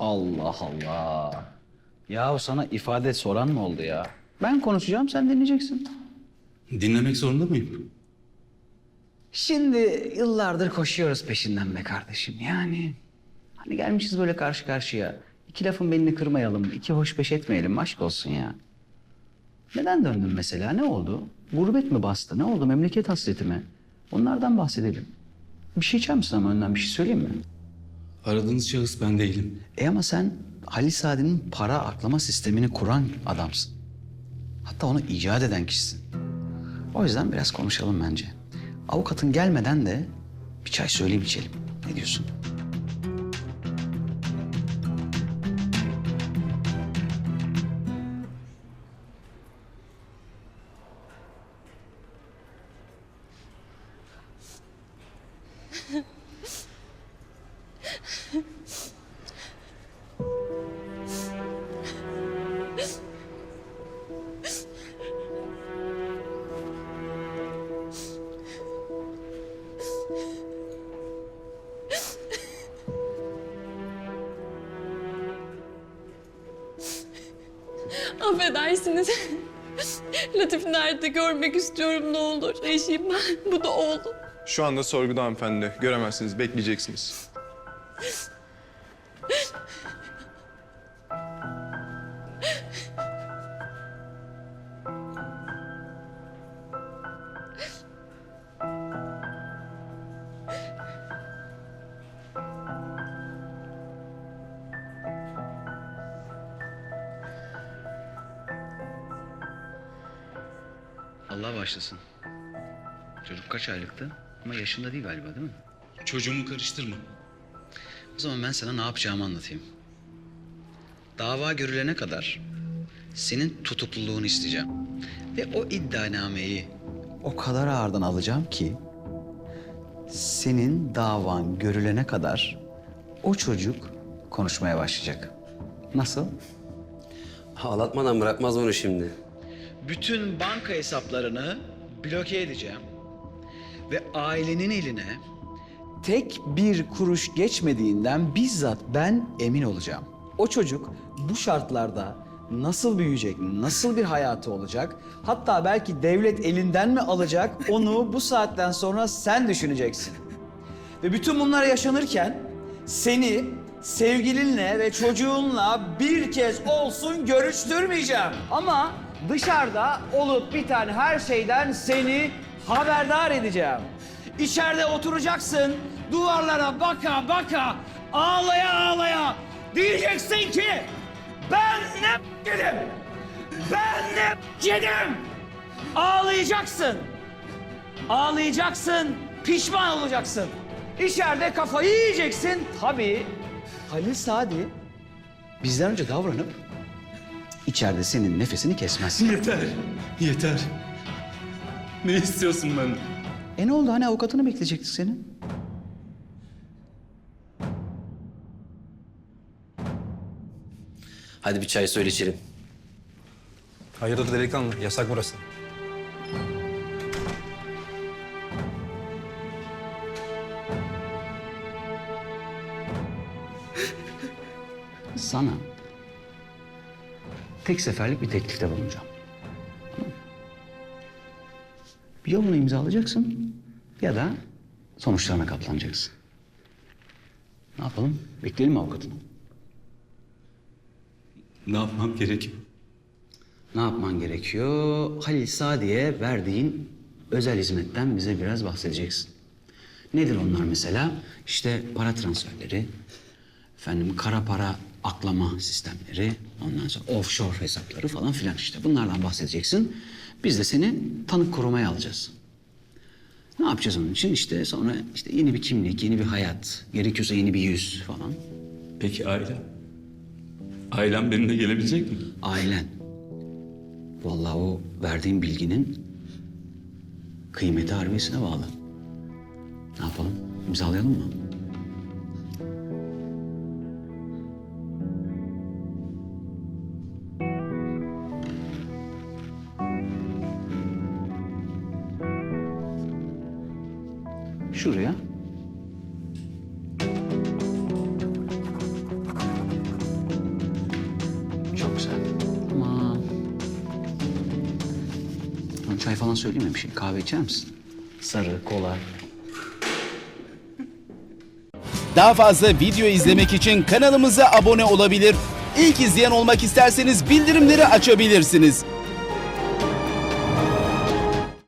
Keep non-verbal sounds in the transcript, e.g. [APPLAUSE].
Allah Allah. Ya sana ifade soran mı oldu ya? Ben konuşacağım, sen dinleyeceksin. Dinlemek zorunda mıyım? Şimdi yıllardır koşuyoruz peşinden be kardeşim. Yani hani gelmişiz böyle karşı karşıya. İki lafın belini kırmayalım, iki hoş beş etmeyelim. Aşk olsun ya. Neden döndün mesela? Ne oldu? Gurbet mi bastı? Ne oldu? Memleket hasreti mi? Onlardan bahsedelim. Bir şey içer misin ama önden bir şey söyleyeyim mi? Aradığınız şahıs ben değilim. E ama sen Halil Saad'in para aklama sistemini kuran adamsın. Hatta onu icat eden kişisin. O yüzden biraz konuşalım bence. Avukatın gelmeden de bir çay söyleyip içelim. Ne diyorsun? Affedersiniz. [LAUGHS] Latif'i nerede görmek istiyorum ne olur. Eşiyim ben. Bu da oğlum. Şu anda sorguda hanımefendi. Göremezsiniz, bekleyeceksiniz. Allah başlasın. Çocuk kaç aylıktı? Ama yaşında değil galiba değil mi? Çocuğumu karıştırma. O zaman ben sana ne yapacağımı anlatayım. Dava görülene kadar senin tutukluluğunu isteyeceğim. Ve o iddianameyi o kadar ağırdan alacağım ki senin davan görülene kadar o çocuk konuşmaya başlayacak. Nasıl? Ağlatmadan bırakmaz bunu şimdi. Bütün banka hesaplarını bloke edeceğim. Ve ailenin eline tek bir kuruş geçmediğinden bizzat ben emin olacağım. O çocuk bu şartlarda nasıl büyüyecek, nasıl bir hayatı olacak? Hatta belki devlet elinden mi alacak? Onu bu saatten sonra sen düşüneceksin. Ve bütün bunlar yaşanırken seni sevgilinle ve çocuğunla bir kez olsun görüştürmeyeceğim. Ama dışarıda olup biten her şeyden seni haberdar edeceğim. İçeride oturacaksın, duvarlara baka baka, ağlaya ağlaya diyeceksin ki ben ne yedim? Ben ne yedim? Ağlayacaksın. Ağlayacaksın, pişman olacaksın. İçeride kafayı yiyeceksin. Tabii Halil Sadi bizden önce davranıp içeride senin nefesini kesmez. Yeter. Yeter. Ne istiyorsun benden? E ne oldu hani avukatını bekleyecektik senin? Hadi bir çay söyle içelim. Hayırdır delikanlı? Yasak burası. Sana tek seferlik bir teklifte bulunacağım. Ya bunu imzalayacaksın ya da sonuçlarına katlanacaksın. Ne yapalım? Bekleyelim mi avukatını? Ne yapmam gerekiyor? Ne yapman gerekiyor? Halil Sadi'ye verdiğin özel hizmetten bize biraz bahsedeceksin. Nedir onlar mesela? İşte para transferleri, efendim kara para aklama sistemleri, ondan sonra offshore hesapları falan filan işte. Bunlardan bahsedeceksin. Biz de seni tanık korumaya alacağız. Ne yapacağız onun için? İşte sonra işte yeni bir kimlik, yeni bir hayat, gerekiyorsa yeni bir yüz falan. Peki ailem? Ailem benimle gelebilecek mi? Ailen. Vallahi o verdiğin bilginin kıymeti harbiyesine bağlı. Ne yapalım? İmzalayalım mı? Şuraya. yoksa? Aman. Lan Çay falan söylememişim. Kahve içer misin? Sarı, kola. Daha fazla video izlemek için kanalımıza abone olabilir. İlk izleyen olmak isterseniz bildirimleri açabilirsiniz.